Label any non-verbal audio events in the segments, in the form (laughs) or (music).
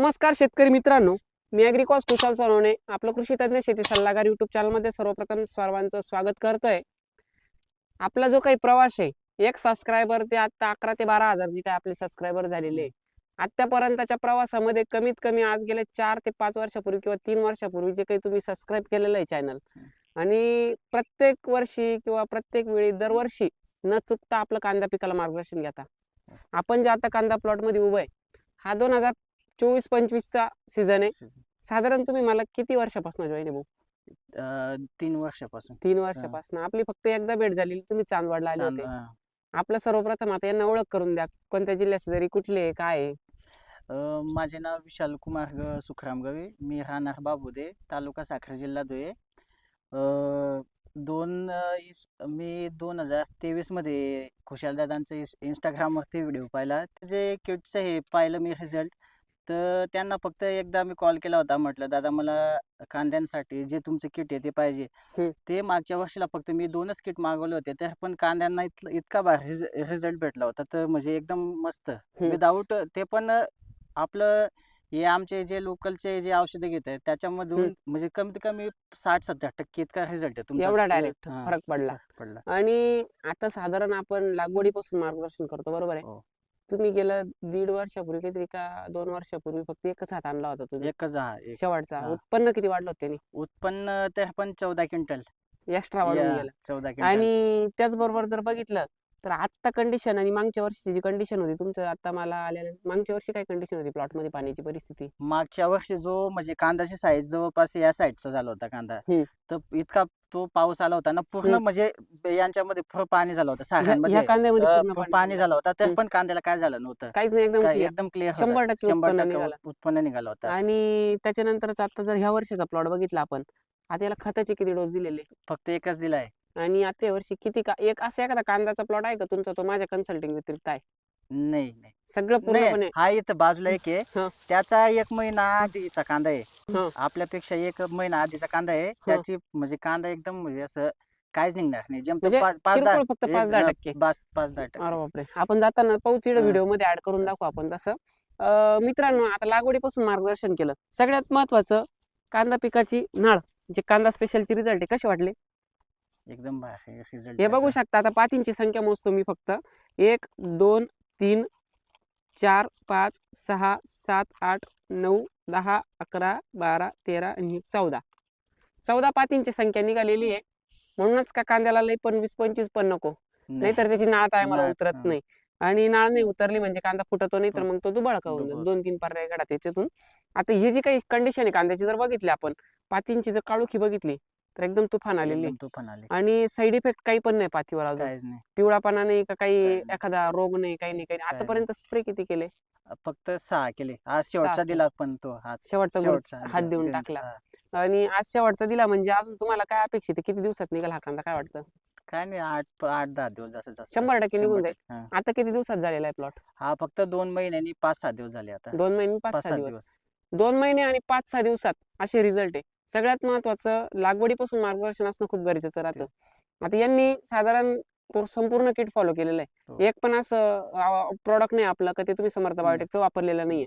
नमस्कार शेतकरी मित्रांनो मी अॅग्रिकॉस कुशाल सोनवणे आपलं कृषी तज्ज्ञ शेती सल्लागार युट्यूब चॅनलमध्ये सर्वप्रथम सर्वांचं स्वागत करतोय. आपला जो काही प्रवास आहे एक सबस्क्रायबर ते आता अकरा ते बारा हजार जे काय आपले सबस्क्रायबर झालेले आहे. आतापर्यंतच्या प्रवासामध्ये कमीत कमी आज गेले चार ते पाच वर्षापूर्वी किंवा तीन वर्षापूर्वी जे काही तुम्ही सबस्क्राईब केलेलं आहे चॅनल आणि प्रत्येक वर्षी किंवा प्रत्येक वेळी दरवर्षी न चुकता आपलं कांदा पिकाला मार्गदर्शन घेता. आपण जे आता कांदा प्लॉटमध्ये उभं आहे हा दोन हजार चोवीस पंचवीसचा सीझन आहे साधारण तुम्ही मला किती वर्षापासून जॉईन आहे भाऊ? अं, तीन वर्षापासून. तीन वर्षापासून. आपली फक्त एकदा भेट झालेली तुम्ही चांदवडला आले होते. आपलं सर्वप्रथम आता यांना ओळख करून द्या. कोणत्या जिल्ह्याचे जरी कुठले आहे, काय आहे? अं, माझे नाव विशाल कुमार ग सुखराम गवे मी राहणार बाबुदे तालुका साखर जिल्हा धुळे. अं, दोन अं, इस- मी दोन हजार तेवीसमध्ये खुशाल दादांचं इस- इंस्टाग्रामवरती व्हिडिओ पाहिला. जे किटचं हे पाहिलं मी रिझल्ट तर त्यांना फक्त एकदा मी कॉल केला होता म्हटलं दादा मला कांद्यांसाठी जे तुमचं किट आहे ते पाहिजे. ते मागच्या वर्षीला फक्त मी दोनच किट मागवले होते तर पण कांद्यांना इतका रिझल्ट भेटला होता तर म्हणजे एकदम मस्त. विदाऊट ते पण आपलं हे आमचे जे लोकलचे जे औषधं घेत आहेत त्याच्यामधून म्हणजे कमीत कमी साठ सत्तर टक्के इतका रिझल्ट आहे तुमचा एवढा डायरेक्ट फरक पडला. पडला. आणि आता साधारण आपण लागवडीपासून मार्गदर्शन करतो बरोबर आहे? हो. तुम्ही गेलं दीड वर्षापूर्वी काहीतरी का दोन वर्षापूर्वी फक्त एकच हात आणला होता तुम्ही? एकच हा एक शेवटचा. हा. उत्पन्न किती वाढलं होतं त्यांनी? उत्पन्न ते पण चौदा क्विंटल. एक्स्ट्रा वाढून गेलं. चौदा क्विंटल. आणि त्याचबरोबर जर बघितलं तर आत्ता कंडिशन आणि मागच्या वर्षीची जी कंडिशन होती तुमचं आता मला आलेलं मागच्या वर्षी काय कंडिशन होती प्लॉटमध्ये पाण्याची परिस्थिती? मागच्या वर्षी जो म्हणजे कांद्याची साईज जवळपास या साईडचा झाला होता कांदा. हम्म. तर इतका तो पाऊस आला होता ना पूर्ण. म्हणजे यांच्यामध्ये फळ पाणी झालं होतं कांद्यामध्ये पूर्ण प- पाणी झालं होतं तर. पण कांद्याला काय झालं नव्हतं काहीच नाही एकदम काय clear. एकदम क्लिअर शंभर टक्के शंभर उत्पन्न टक्के निघालं. उत्पन्न निघालं होतं आणि त्याच्यानंतरच आता जर ह्या वर्षाचा प्लॉट बघितला आपण आता याला खताचे किती डोस दिलेले फक्त एकच दिलाय आणि आता या वर्षी किती का एक असा एखादा कांद्याचा प्लॉट आहे का तुमचा तो माझ्या कन्सल्टिंग व्यतिरिक्त आहे नाही नाही. सगळं पूर्णपणे नाही. हा इथं बाजूला एक आहे. हा. त्याचा एक महिना आधीचा कांदा हा. आहे आपल्यापेक्षा एक महिना आधीचा कांदा आहे. त्याची म्हणजे कांदा एकदम म्हणजे असं काहीच निघणार नाही. म्हणजे पाच पाच दहा किरकोळ फक्त एक- पाच दहा टक्के. पाच पाच दहा टक्के. अरे बापरे. आपण जाताना पाऊस इकडे हा. व्हिडिओमध्ये ऍड करून दाखवू आपण तसं. अं, मित्रांनो आता लागवडीपासून मार्गदर्शन केलं. सगळ्यात महत्वाचं कांदा पिकाची नाळ. जे कांदा स्पेशलची रिझल्ट आहे कसे वाटले एकदम रिझल्ट हे बघू शकता. आता पातींची संख्या मोजतो मी फक्त. एक दोन तीन चार पाच सहा सात आठ नऊ दहा अकरा बारा तेरा आणि चौदा. चौदा पातींची संख्या निघालेली आहे. म्हणूनच का कांद्याला लई पण वीस पंचवीस पण नको? नाहीतर त्याची नाळ टायमाला नाळ, उतरत. नाही. आणि नाळ नाही उतरली म्हणजे कांदा फुटतो नाही तर. मग तो दुबळका होऊन जातो. दोन तीन पर्याय काढा त्याच्यातून. आता ही जी काही कंडिशन आहे कांद्याची जर बघितली आपण पातींची जर काळुखी बघितली तर एकदम तुफान आलेली. तुफान आले. आणि साईड इफेक्ट काही पण नाही पातीवर अजून. काहीच नाही. पिवळापणा नाही का काही नाही. एखादा रोग नाही काही नाही काही नाही. आतापर्यंत स्प्रे किती केले? फक्त सहा केले. आज शेवटचा. दिला पण तो हात. शेवटचा शेवटचा हात देऊन टाकला. हा. आणि आज शेवटचा दिला म्हणजे अजून तुम्हाला काय अपेक्षित आहे? किती दिवसात निघाल हा कांदा? काय वाटतं? काय नाही आठ आठ दहा दिवस जास्त जास्त. शंभर टक्के निघून जाईल. हा. आता किती दिवसात झालेला आहे प्लॉट हा फक्त दोन महिन्यांनी पाच सहा दिवस झाले आता. दोन महिने पाच पाच सहा दिवस. दिवस. दोन महिने आणि पाच सहा दिवसात असे रिझल्ट आहे. सगळ्यात महत्वाचं लागवडीपासून मार्गदर्शन असणं खूप गरजेचं राहतं. आता यांनी साधारण पूर- संपूर्ण किट फॉलो केलेलं हो. आहे एक पण असं प्रॉडक्ट नाही आपलं का ते तुम्ही समर्थ बायोटेकचं वापरलेलं नाहीये.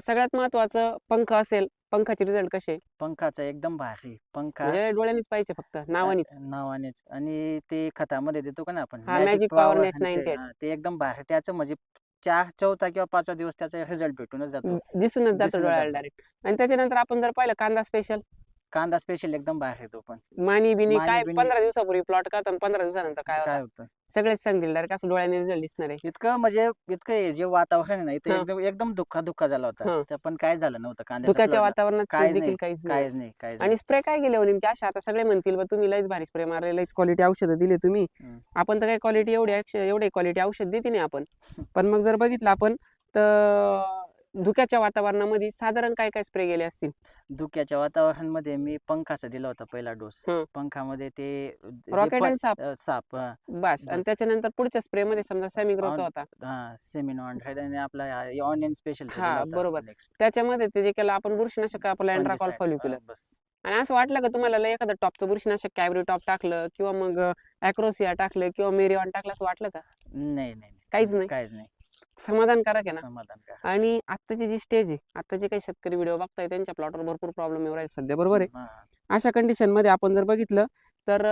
सगळ्यात महत्वाचं पंख असेल पंखाचे रिझल्ट कसे पंखाचा एकदम भारी. पंखा म्हणजे डोळ्यांनीच पाहिजे फक्त नावानीच. नावानेच. आणि ते खतामध्ये देतो का ना आपण हा, Next आणि ते- 98. हा, ते एकदम भारी. त्याचं म्हणजे चार चौथा किंवा पाचवा दिवस त्याचा रिझल्ट भेटूनच जातो. दिसूनच जातो डोळ्याला. डायरेक्ट आणि त्याच्यानंतर आपण जर पाहिलं कांदा स्पेशल कांदा स्पेशल एकदम भारी आहे तो पण मानी बिनी मानी काय बिनी. पंधरा दिवसापूर्वी प्लॉट का पंधरा दिवसानंतर काय काय होतं? होतं सगळेच सांगतील डायरेक्ट असं डोळ्याने रिझल्ट दिसणार आहे इतकं म्हणजे इतकं हे जे वातावरण आहे ना इथे हा. एकदम एकदम दुःखा दुःखा झाला हा. होता ते पण काय झालं नव्हतं धुक्याच्या plot ला. वातावरणात काहीच देखील नाही, काहीच नाही काहीच नाही काहीच आणि स्प्रे काय केले हो नेमके अशा आता सगळे म्हणतील बा तुम्ही लईच भारी स्प्रे मारले लईच क्वालिटी औषधं दिले तुम्ही हम्म. आपण तर काही क्वालिटी एवढी औष- एवढी क्वालिटी औषध देते नाही आपण (laughs) पण मग जर बघितलं आपण तर धुक्याच्या वातावरणामध्ये साधारण काय काय स्प्रे गेले असतील. धुक्याच्या वातावरणामध्ये मी पंखाचा दिला होता पहिला डोस हं. पंखामध्ये ते जे रॉकेट अँड साप अ, साप. बस आणि बस. त्याच्यानंतर पुढच्या स्प्रे मध्ये समजा सेमिग्रोचा On- होता हा सेमिनो हंड्रेड आणि आपला ऑनियन स्पेशल हा, बरोबर. त्याच्यामध्ये ते जे केलं आपण बुरशीनाशक आपलं अँड्राकॉल फॉलो केलं बस आणि असं वाटलं का तुम्हाला लय एखादं टॉपचं बुरशीनाशक कॅबरी टॉप टाकलं किंवा मग अॅक्रोसिया टाकलं किंवा मेरिऑन टाकलं असं वाटलं का नाही नाही नाही. काहीच नाही? काहीच नाही समाधानकारक आहे ना? समाधान. आणि आत्ताची जी स्टेज आहे आत्ताचे काही शेतकरी व्हिडिओ बघताय त्यांच्या प्लॉटवर भरपूर प्रॉब्लेम येऊ राहिले. सध्या बरोबर आहे. अशा कंडिशनमध्ये आपण जर बघितलं तर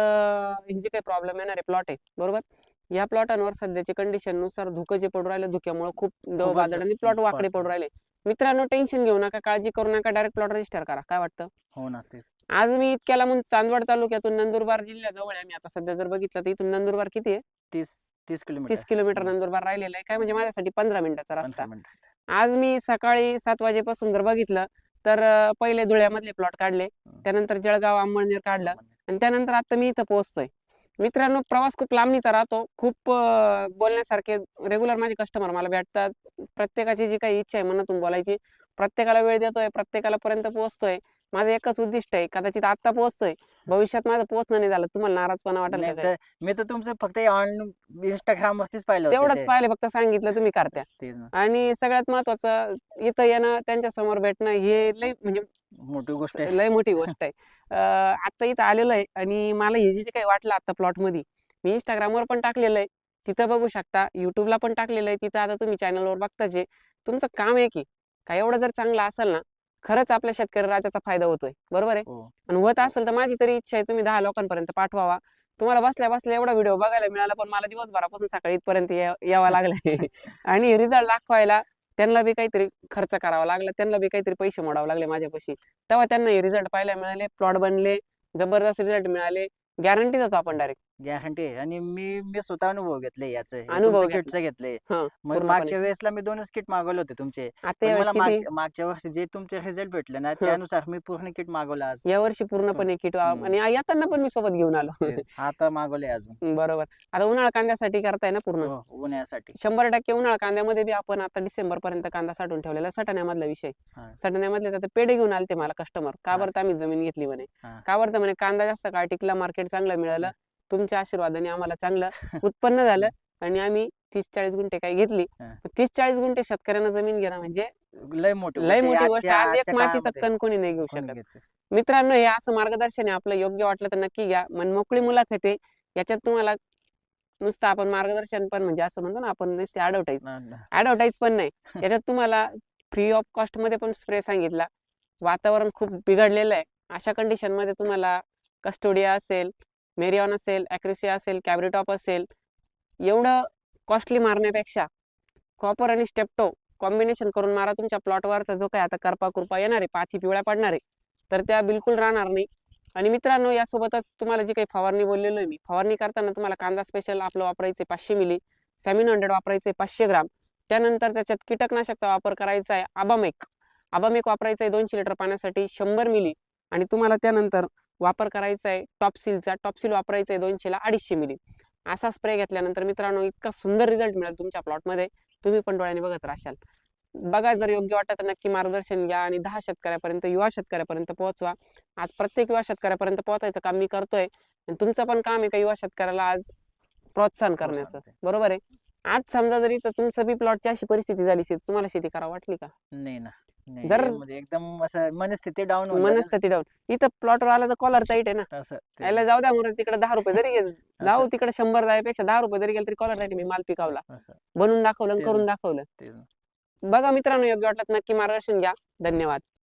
हे जे काही प्रॉब्लेम येणार आहे प्लॉट आहे बरोबर? या प्लॉटांवर सध्याची कंडिशननुसार धुकं जे पडू राहिले धुक्यामुळे खूप दव बादळ आणि प्लॉट वाकडे वाकडे. पडू राहिले. मित्रांनो टेन्शन घेऊ नका काळजी करू नका डायरेक्ट प्लॉट रजिस्टर करा. काय वाटतं? हो ना तेच. आज मी इतक्याला म्हणून चांदवड तालुक्यातून नंदुरबार जिल्ह्याजवळ आहे. मी आता सध्या जर बघितलं तर इथून नंदुरबार किती आहे? तीस. तीस किलोमीटर. तीस किलोमीटर नंदुरबार राहिलेलं आहे. काय म्हणजे माझ्यासाठी पंधरा मिनिटाचा रस्ता. आज मी सकाळी सात वाजेपासून जर बघितलं तर पहिले धुळ्यामधले प्लॉट काढले त्यानंतर जळगाव अंमळनेर काढलं आणि त्यानंतर आता मी इथं पोहोचतोय. मित्रांनो प्रवास खूप लांबणीचा राहतो. खूप बोलण्यासारखे रेग्युलर माझे कस्टमर मला भेटतात. प्रत्येकाची जी काही इच्छा आहे मनातून बोलायची प्रत्येकाला वेळ देतोय प्रत्येकाला पर्यंत पोहोचतोय. माझं एकच उद्दिष्ट आहे कदाचित आता पोहोचतोय भविष्यात माझं पोहोचणं नाही झालं तुम्हाला नाराजपणा वाटेल का? तर मी तर तुमचं फक्त ऑन इंस्टाग्राम वरतीच पाहिलं होतं तेवढंच ते. पाहिले फक्त सांगितलं तुम्ही करत्या. (laughs) तेच ना. आणि सगळ्यात महत्वाचं इथं येणं त्यांच्यासमोर भेटणं हे लय म्हणजे मोठी गोष्ट आहे. लय मोठी गोष्ट आहे. अं, आता इथं आलेलो आहे आणि मला हे जे जे काही वाटलं आता प्लॉटमध्ये मी इंस्टाग्रामवर पण टाकलेलं आहे. तिथं बघू शकता युट्यूबला पण टाकलेलं आहे. तिथं आता तुम्ही चॅनलवर बघताच आहे तुमचं काम आहे. की काय एवढं जर चांगलं असेल ना खरंच आपल्या शेतकरी राजाचा फायदा होतोय. बरोबर आहे? हो. आणि होत असेल तर माझी तरी इच्छा आहे तुम्ही दहा लोकांपर्यंत पाठवावा. तुम्हाला बसल्या बसल्या एवढा व्हिडिओ बघायला मिळाला पण मला दिवसभरापासून सकाळी इथपर्यंत यावं (laughs) लागलंय. आणि रिझल्ट दाखवायला त्यांना बी काहीतरी खर्च करावा लागला त्यांना बी काहीतरी पैसे मोडावे लागले माझ्यापाशी. तेव्हा त्यांना हे रिझल्ट पाहायला मिळाले प्लॉट बनले जबरदस्त रिझल्ट मिळाले. गॅरंटी देतो आपण डायरेक्ट गॅरंटी आहे. आणि मी मी स्वतः अनुभव घेतले याचे अनुभव घेतले. किटचं घेतले. हा, मग पूर्णपणे. मागच्या वेळेसला मी दोनच किट मागवले होते तुमचे. आता पण यावेळेस मला मागच्या मागच्या वर्षी जे तुमचे रिझल्ट भेटले ना त्यानुसार मी पूर्ण किट मागवलं आज. या वर्षी पूर्णपणे किट हम्म. आणि येताना पण मी सोबत घेऊन आलो. तेच. आता मागवले अजून. बरोबर. आता उन्हाळा कांद्यासाठी करताय ना पूर्ण? हो, उन्हाळ्यासाठी. शंभर टक्के उन्हाळा कांद्यामध्ये बी आपण आता डिसेंबर पर्यंत कांदा साठवून ठेवलेला सटाण्यामधला विषय. हा. सटाण्यामधले तर पेढे घेऊन आलते मला कस्टमर का हा. बरं तर आम्ही जमीन घेतली म्हणे. हा. का बरं तर म्हणे कांदा जास्त काळ टिकला मार्केट चांगलं मिळालं. तुमच्या आशीर्वादाने आम्हाला चांगलं (laughs) उत्पन्न झालं आणि आम्ही तीस चाळीस गुंठे काही घेतली. तीस चाळीस गुंठे शेतकऱ्यांना जमीन घेणं म्हणजे लय मोठी लय. मोठी गोष्ट आज एक मातीचं कण कोणी नाही घेऊ शकत. मित्रांनो हे असं मार्गदर्शन आहे. आपलं योग्य वाटलं तर नक्की घ्या. मन मोकळी मुलाखत आहे. याच्यात तुम्हाला नुसतं आपण मार्गदर्शन पण म्हणजे असं म्हणतो ना आपण नुसते ना. ॲडव्हर्टाईज पण नाही. (laughs) याच्यात तुम्हाला फ्री ऑफ कॉस्टमध्ये पण स्प्रे सांगितला. वातावरण खूप बिघडलेलं आहे. अशा कंडिशनमध्ये तुम्हाला कस्टोडिया असेल मेरिऑन असेल ॲक्रिसिया असेल कॅब्रिटॉप असेल एवढं कॉस्टली मारण्यापेक्षा कॉपर आणि स्टेप्टो कॉम्बिनेशन करून मारा तुमच्या प्लॉटवरचा जो काय आता करपा कुरपा येणार आहे पाथी पिवळ्या पडणार आहे तर त्या बिलकुल राहणार नाही. आणि मित्रांनो यासोबतच तुम्हाला जी काही फवारणी बोललेलो आहे मी फवारणी करताना तुम्हाला कांदा स्पेशल आपलं वापरायचे पाचशे मिली सेमिन हंड्रेड वापरायचे पाचशे ग्राम. त्यानंतर त्याच्यात कीटकनाशकचा वापर करायचा आहे आबामेक आबामेक वापरायचा आहे दोनशे लिटर पाण्यासाठी शंभर मिली आणि तुम्हाला त्यानंतर वापर करायचा आहे. टॉपसिलचा टॉपसिल वापरायचा आहे दोनशेला अडीचशे मिली. असा स्प्रे घेतल्यानंतर मित्रांनो इतका सुंदर रिझल्ट मिळेल तुमच्या प्लॉटमध्ये तुम्ही पण डोळ्याने बघत राहाल. बघा जर योग्य वाटतं तर नक्की मार्गदर्शन घ्या आणि दहा शेतकऱ्यापर्यंत युवा शेतकऱ्यापर्यंत पोहोचवा. आज प्रत्येक युवा शेतकऱ्यापर्यंत पोहोचायचं काम मी करतोय. आणि तुमचं पण काम आहे का युवा शेतकऱ्याला आज प्रोत्साहन करण्याचं. बरोबर आहे? आज समजा जरी तर तुमचं बी प्लॉटची अशी परिस्थिती झाली शेत तुम्हाला शेती करावं वाटली का? नाही ना नाही, जर- म्हणजे एकदम असं मनस्थिती डाऊन मनस्थिती डाऊन इथं प्लॉटवर आला तर कॉलर टाईट आहे ना. तसं ते- याला जाऊ द्या म्हणून तिकडे दहा रुपये जरी गेले जाऊ तिकडे शंभर जायपेक्षा दहा रुपये जरी गेले तरी कॉलर टाईट मी माल पिकावला. असं. बनवून दाखवलं आणि तेच करून. दाखवलं. तेच ना. बघा मित्रांनो योग्य वाटलं तर नक्की मार्गदर्शन घ्या. धन्यवाद.